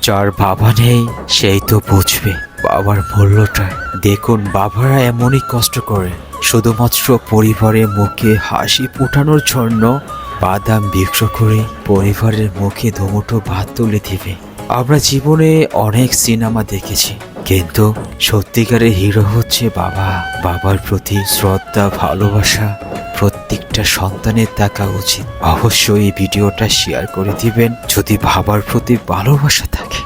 যার বাবা নেই, সেই তো বুঝবে। বাবার মূল্যটা। দেখুন, বাবারা এমনই কষ্ট করে। শুধুমাত্র পরিবারের মুখে হাসি ফোটানোর জন্য বাদাম বিক্রি করে পরিবারের মুখে দুমুঠো ভাত তুলে দিবে। আমরা জীবনে অনেক সিনেমা দেখেছি, কিন্তু সত্যিকারের হিরো হচ্ছে বাবা। বাবার প্রতি শ্রদ্ধা, ভালোবাসা প্রত্যেকটা সন্তানের থাকা উচিত। অবশ্যই এই ভিডিওটা শেয়ার করে দিবেন, যদি বাবার প্রতি ভালোবাসা থাকে।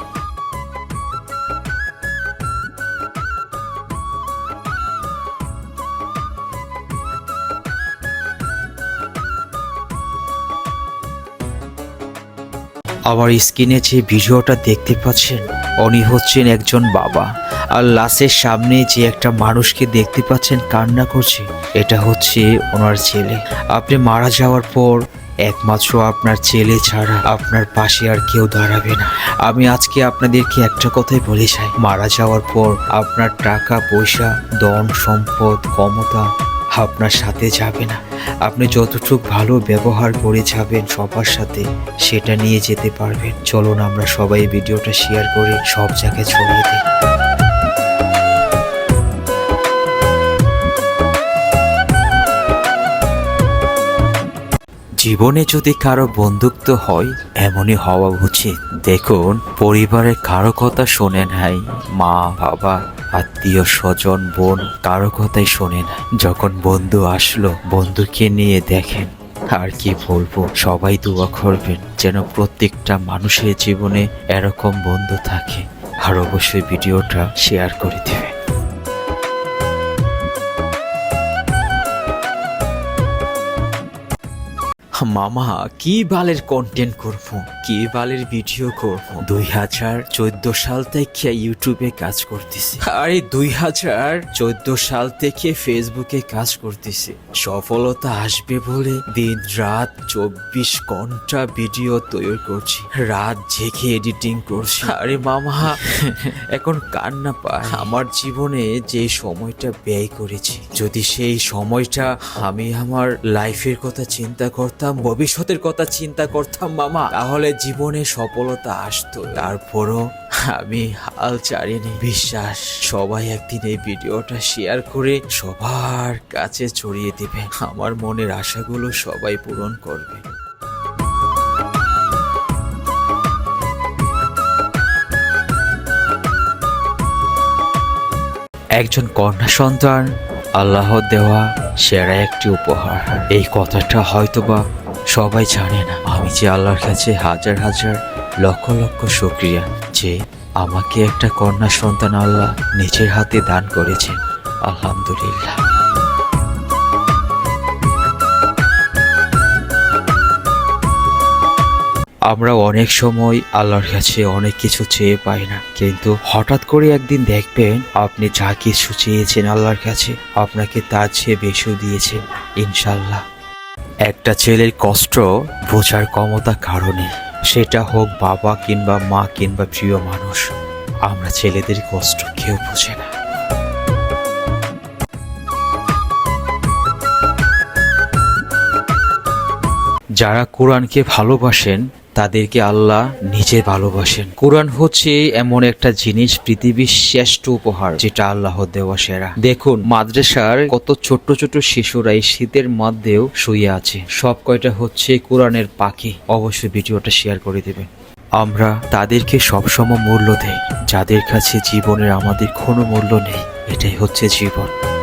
আমার স্ক্রিনে যে ভিডিওটা দেখতে পাচ্ছেন, উনি হচ্ছেন একজন বাবা। আর লাশের সামনে যে একটা মানুষকে দেখতে পাচ্ছেন, কান্না করছে, এটা হচ্ছে ওনার ছেলে। আপনি মারা যাওয়ার পর একমাত্র আপনার ছেলে ছাড়া আপনার পাশে আর কেউ দাঁড়াবে না। আমি আজকে আপনাদেরকে একটা কথাই বলে চাই মারা যাওয়ার পর আপনার টাকা, পয়সা, ধন, সম্পদ, ক্ষমতা আপনার সাথে যাবে না। আপনি যতটুক ভালো ব্যবহার করে যাবেন সবার সাথে, সেটা নিয়ে যেতে পারবেন। চলুন আমরা সবাই ভিডিওটা শেয়ার করে সব জায়গায় ছড়িয়ে দিই। জীবনে যদি কারও বন্ধুত্ব হয়, এমনই হওয়া উচিত। দেখুন পরিবারের কারও কথা শোনে নাই, মা, বাবা, আত্মীয়, স্বজন, বোন কারও কথাই শোনে না। যখন বন্ধু আসলো, বন্ধুকে নিয়ে দেখেন, আর কি বলব, সবাই দোয়া করবেন যেন প্রত্যেকটা মানুষের জীবনে এরকম বন্ধু থাকে। আর অবশ্যই ভিডিওটা শেয়ার করে দেবে মামা, কি বালের কন্টেন্ট করব? কি বালের ভিডিও করব? দুই হাজার চোদ্দ সাল থেকে ইউটিউবে কাজ করতেছি। আরে, দুই হাজার চোদ্দ সাল থেকে ফেসবুকে কাজ করতেছি। সফলতা আসবে বলে দিন রাত চব্বিশ ঘণ্টা ভিডিও তৈরি করছি। রাত জেগে এডিটিং করছি। আরে মামা, এখন কান্না পায়। আমার জীবনে যে সময়টা ব্যয় করেছি, যদি সেই সময়টা আমি আমার লাইফের কথা চিন্তা করতাম ভবিষ্যতের কথা চিন্তা করতাম, মামা। তাহলে জীবনে সফলতা আসতো। তারপরও আমি হাল ছাড়িনি। বিশ্বাস, সবাই একদিন এই ভিডিওটা শেয়ার করে সবার কাছে ছড়িয়ে দিবে। আমার মনের আশাগুলো সবাই পূরণ করবে। একজন কন্যা সন্তান আল্লাহ দেওয়া সেরা একটি উপহার। এই কথাটা হয়তোবা সবাই জানে না। আমি যে আল্লাহর কাছে হাজার হাজার লক্ষ লক্ষ শুক্রিয়া যে আমাকে একটা কন্যা সন্তান আল্লাহ নিজের হাতে দান করেছেন। আলহামদুলিল্লাহ। আমরা অনেক সময় আল্লাহর কাছে অনেক কিছু চেয়ে পাই না। কিন্তু হঠাৎ করে একদিন দেখবেন আপনি যা কিছু চেয়েছেন আল্লাহর কাছে, আপনাকে তার চেয়ে বেশি দিয়েছেন ইনশাল্লাহ একটা ছেলের কষ্ট বোঝার ক্ষমতা কারণে, সেটা হোক বাবা কিংবা মা কিংবা প্রিয় মানুষ, আমরা ছেলেদের কষ্ট কেউ বোঝে না। যারা কোরআনকে ভালোবাসেন তাদেরকে আল্লাহ নিজে ভালোবাসেন। কোরআন হচ্ছে এমন একটা জিনিস পৃথিবীর শ্রেষ্ঠ উপহার, যেটা আল্লাহ দেওয়া সেরা। দেখুন, মাদ্রাসার কত ছোট্ট ছোট শিশুরা এই শীতের মধ্যেও শুয়ে আছে। সব কয়টা হচ্ছে কোরআনের পাখি। অবশ্যই ভিডিওটা শেয়ার করে দেবেন। আমরা তাদেরকে সবসময় মূল্য দেই। যাদের কাছে জীবনের আমাদের কোনো মূল্য নেই, এটাই হচ্ছে জীবন।